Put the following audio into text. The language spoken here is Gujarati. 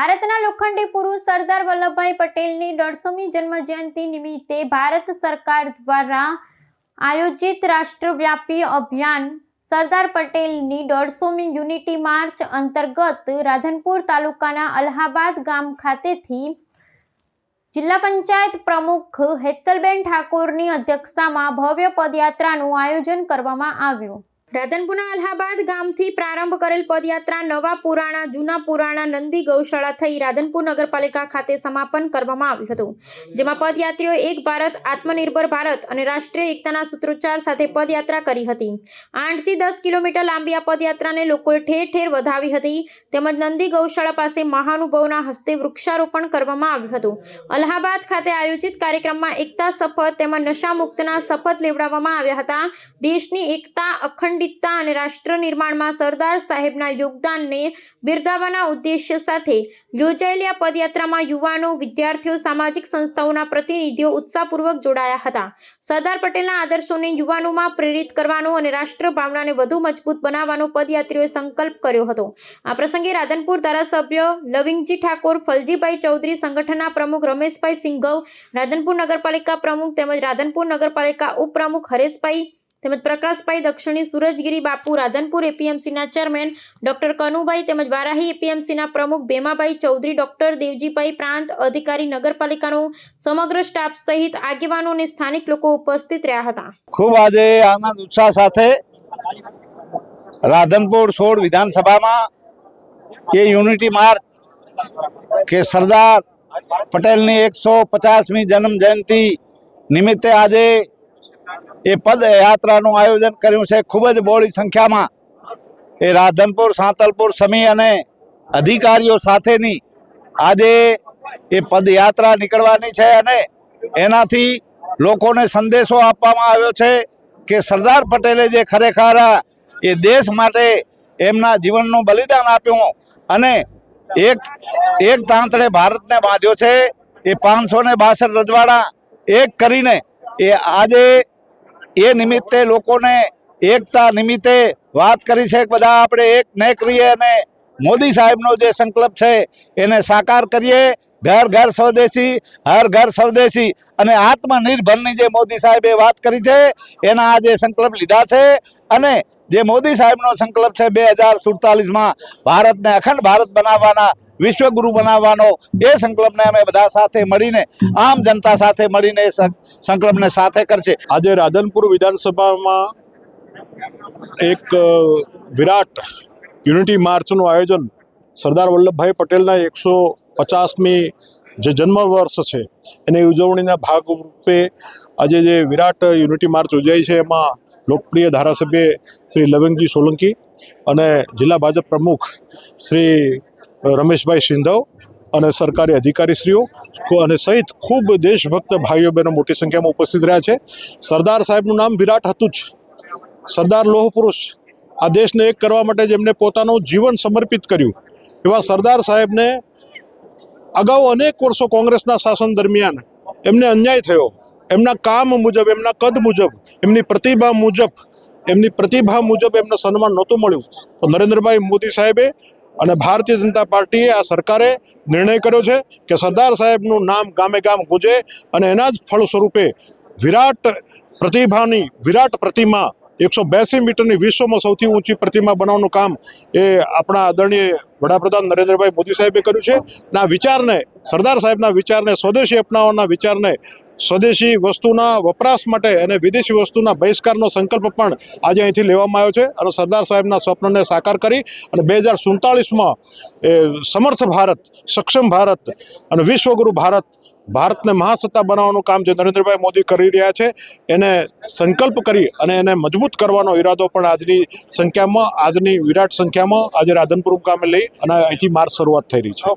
ભારતના લોખંડી પુરુષ સરદાર વલ્લભભાઈ પટેલની દોઢસોમી જન્મજયંતિ નિમિત્તે ભારત સરકાર દ્વારા આયોજિત રાષ્ટ્રવ્યાપી અભિયાન સરદાર પટેલની દોઢસોમી યુનિટી માર્ચ અંતર્ગત રાધનપુર તાલુકાના અલ્હાબાદ ગામ ખાતેથી જિલ્લા પંચાયત પ્રમુખ હેતલબેન ઠાકોરની અધ્યક્ષતામાં ભવ્ય પદયાત્રાનું આયોજન કરવામાં આવ્યું. રાધનપુરના અલ્હાબાદ ગામથી પ્રારંભ કરેલ પદયાત્રા નવા પુરાણા, જૂના પુરાણા, નંદી ગૌશાળા થઈ રાધનપુર નગરપાલિકા ખાતે સમાપન કરવામાં આવ્યું હતું, જેમાં પદયાત્રીઓ એક ભારત, આત્મનિર્ભર ભારત અને રાષ્ટ્રીય એકતાના સૂત્રોચ્ચાર સાથે પદયાત્રા કરી હતી. આઠથી દસ કિલોમીટર લાંબી આ પદયાત્રાને લોકોએ ઠેર ઠેર વધાવી હતી, તેમજ નંદી ગૌશાળા પાસે મહાનુભાવના હસ્તે વૃક્ષારોપણ કરવામાં આવ્યું હતું. અલ્હાબાદ ખાતે આયોજિત કાર્યક્રમમાં એકતા શપથ તેમજ નશામુક્તના શપથ લેવડાવવામાં આવ્યા હતા. દેશની એકતા અખંડિતતા અને રાષ્ટ્ર નિર્માણમાં સરદાર સાહેબના યોગદાનને બિરદાવવાના ઉદ્દેશ્ય સાથે યોજાયેલી આ પદયાત્રામાં યુવાનો, વિદ્યાર્થીઓ, સામાજિક સંસ્થાઓના પ્રતિનિધિઓ ઉત્સાહપૂર્વક જોડાયા હતા. સરદાર પટેલના આદર્શોને યુવાનોમાં પ્રેરિત કરવાનો અને રાષ્ટ્ર ભાવનાને વધુ મજબૂત બનાવવાનો પદયાત્રીઓએ સંકલ્પ કર્યો હતો. આ પ્રસંગે રાધનપુર ધારાસભ્ય લવિંગજી ઠાકોર, ફલજીભાઈ ચૌધરી સંગઠનના પ્રમુખ રમેશભાઈ સિંઘવ, રાધનપુર નગરપાલિકા પ્રમુખ તેમજ રાધનપુર નગરપાલિકા ઉપપ્રમુખ હરેશભાઈ તેમજ પ્રકાશભાઈ દક્ષિણી, સુરજગીરી, બાપુ, રાધનપુર એપીએમસીના ચેરમેન ડોક્ટર કનુભાઈ તેમજ બારાહી એપીએમસીના પ્રમુખ ભેમાભાઈ ચૌધરી, ડોક્ટર દેવજીભાઈ પ્રાંત, અધિકારી નગરપાલિકાનો સમગ્ર સ્ટાફ સહિત આગેવાનો અને સ્થાનિક લોકો ઉપસ્થિત રહ્યા હતા. ખૂબ આજે આનંદ, ઉત્સાહ સાથે રાધનપુર સોળ વિધાનસભામાં એ યુનિટી માર્ચ કે સરદાર પટેલની એકસો પચાસમી જન્મ જયંતિ નિમિત્તે આજે એ પદયાત્રાનું આયોજન કર્યું છે. ખૂબ જ બહોળી સંખ્યામાં એ રાધનપુર, સાંતલપુર સમી અને અધિકારીઓ સાથેની આજે એ પદયાત્રા નીકળવાની છે અને એનાથી લોકોને સંદેશો આપવામાં આવ્યો છે કે સરદાર પટેલે જે ખરેખર એ દેશ માટે એમના જીવનનું બલિદાન આપ્યું અને એક એક તાંતણે ભારતને બાંધ્યો છે. એ પાંચસો ને બાસઠ રજવાડા એક કરીને એ આજે એ નિમિત્તે લોકોને એકતા નિમિત્તે વાત કરી છે કે બધા આપણે એક ન કરીએ અને મોદી સાહેબનો જે સંકલ્પ છે એને સાકાર કરીએ. ઘર ઘર સ્વદેશી, હર ઘર સ્વદેશી અને આત્મનિર્ભરની જે મોદી સાહેબે વાત કરી છે, એના આ જે સંકલ્પ લીધા છે અને જે મોદી સાહેબનો સંકલ્પ છે બે હજાર સુડતાલીસમાં ભારતને અખંડ ભારત બનાવવાના વિશ્વગુરુ બનાવવાનો એ સંકલ્પને અમે બધા સાથે મળીને, આમ જનતા સાથે મળીને એ સંકલ્પને સાથે કરશે. આજે રાધનપુર વિધાનસભામાં એક વિરાટ યુનિટી માર્ચનું આયોજન સરદાર વલ્લભભાઈ પટેલના એકસો પચાસમી જે જન્મ વર્ષ છે, એની ઉજવણીના ભાગરૂપે આજે જે વિરાટ યુનિટી માર્ચ યોજાઈ છે, એમાં લોકપ્રિય ધારાસભ્ય શ્રી લવિંગજી સોલંકી અને જિલ્લા ભાજપ પ્રમુખ શ્રી રમેશભાઈ સિંધવ અને સરકારી અધિકારીશ્રીઓ અને સહિત ખૂબ દેશભક્ત ભાઈઓ બહેનો મોટી સંખ્યામાં ઉપસ્થિત રહ્યા છે. સરદાર સાહેબનું નામ વિરાટ હતું જ. સરદાર લોહ પુરુષ આ દેશને એક કરવા માટે જેમને પોતાનું જીવન સમર્પિત કર્યું. એવા સરદાર સાહેબને અગાઉ અનેક વર્ષો કોંગ્રેસના શાસન દરમિયાન એમને અન્યાય થયો. એમના કામ મુજબ, એમના કદ મુજબ, એમની પ્રતિભા મુજબ, એમની પ્રતિભા મુજબ એમને સન્માન નહોતું મળ્યું. તો નરેન્દ્રભાઈ મોદી સાહેબે અને ભારતીય જનતા પાર્ટીએ આ સરકારે નિર્ણય કર્યો છે કે સરદાર સાહેબનું નામ ગામે ગામ ગુંજે અને એના જ ફળ સ્વરૂપે વિરાટ પ્રતિભાની, વિરાટ પ્રતિમા, એકસો બેસી મીટરની વિશ્વમાં સૌથી ઊંચી પ્રતિમા બનાવવાનું કામ એ આપણા આદરણીય વડાપ્રધાન નરેન્દ્રભાઈ મોદી સાહેબે કર્યું છે. આ વિચારને, સરદાર સાહેબના વિચારને, સ્વદેશી અપનાવવાના વિચારને સ્વદેશી વસ્તુના વપરાશ માટે અને વિદેશી વસ્તુના બહિષ્કારનો સંકલ્પ પણ આજે અહીંથી લેવામાં આવ્યો છે. અને સરદાર સાહેબના સ્વપ્નને સાકાર કરી અને બે હજાર સુડતાલીસમાં એ સમર્થ ભારત, સક્ષમ ભારત અને વિશ્વગુરુ ભારત, ભારતને મહાસત્તા બનાવવાનું કામ જે નરેન્દ્રભાઈ મોદી કરી રહ્યા છે, એને સંકલ્પ કરી અને એને મજબૂત કરવાનો ઈરાદો પણ આજની સંખ્યામાં, આજની વિરાટ સંખ્યામાં આજે રાધનપુર મુકામે લઈ અને અહીંથી માર્ચ શરૂઆત થઈ રહી છે.